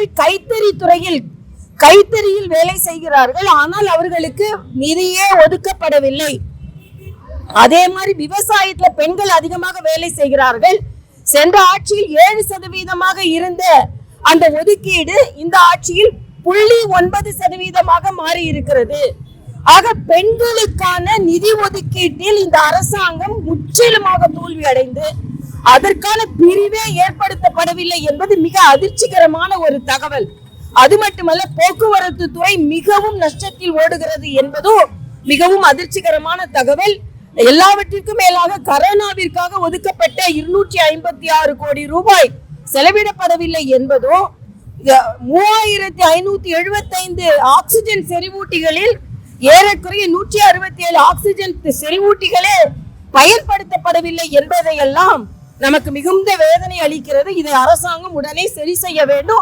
அவர்கள் கைத்தறி துறையில் கைத்தறியில் வேலை செய்கிறார்கள். ஆனால் அவர்களுக்கு நிதியே ஒதுக்கப்படவில்லை. அதே மாதிரி விவசாயத்துல பெண்கள் அதிகமாக வேலை செய்கிறார்கள். சென்ற ஆட்சியில் ஏழு சதவீதமாக இருந்த அந்த ஒதுக்கீடு இந்த ஆட்சியில் புள்ளி ஒன்பது சதவீதமாக மாறி இருக்கிறது ஆக பெண்களுக்கான நிதி ஒதுக்கீட்டில் இந்த அரசாங்கம் முற்றிலுமாக தோல்வி அடைந்து அதற்கான பிரிவே ஏற்படுத்தப்படவில்லை என்பது மிக அதிர்ச்சிகரமான ஒரு தகவல். அது மட்டுமல்ல போக்குவரத்து துறை மிகவும் நஷ்டத்தில் ஓடுகிறது என்பதும் மிகவும் அதிர்ச்சிகரமான தகவல். எல்லாவற்றிற்கும் மேலாக கரோனாவிற்காக ஒதுக்கப்பட்ட இருநூற்றி ஐம்பத்தி ஆறு கோடி ரூபாய் செலவிடப்படவில்லை என்பதும் மூவாயிரத்தி ஐநூத்தி எழுபத்தைந்து ஆக்சிஜன் செறிவூட்டிகளில் ஏறக்குறைய நூற்றி அறுபத்தி ஏழு ஆக்சிஜன் செறிவூட்டிகளே பயன்படுத்தப்படவில்லை என்பதையெல்லாம் நமக்கு மிகுந்த வேதனை அளிக்கிறது. இதை அரசாங்கம் உடனே சரி செய்ய வேண்டும்.